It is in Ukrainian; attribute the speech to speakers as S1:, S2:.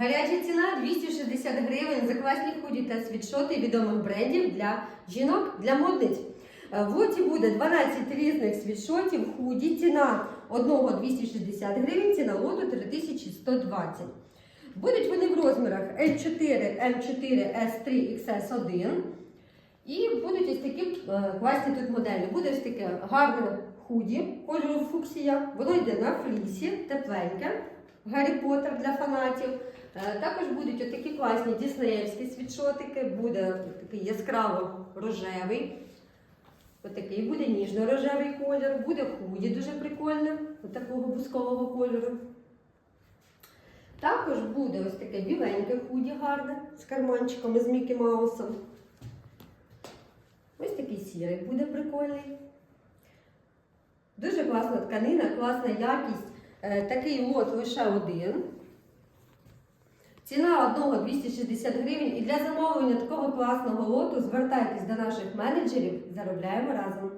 S1: Гаряча ціна 260 гривень за класні худі та світшоти відомих брендів для жінок, для модниць. Е, В лоті буде 12 різних світшотів, худі, ціна одного 260 гривень, ціна лоту 3120. Будуть вони в розмірах L4, M4, S3, XS1. І будуть ось такі е, класні тут моделі. Буде ось таке гарне худі кольору фуксія. Воно йде на флісі, тепленьке. Гаррі Поттер для фанатів. Е, Також будуть отакі класні діснеївські світшотики, буде такий яскраво рожевий. Отакий буде ніжно-рожевий колір, буде худі дуже прикольне, такого бускового кольору. Також буде ось таке біленьке худі гарне з карманчиками з Мікі Маусом. Ось такий сірий буде прикольний. Дуже класна тканина, класна якість. Е, Такий лот лише один. Ціна одного 260 гривень. І для замовлення такого класного лоту звертайтесь до наших менеджерів. Заробляємо разом.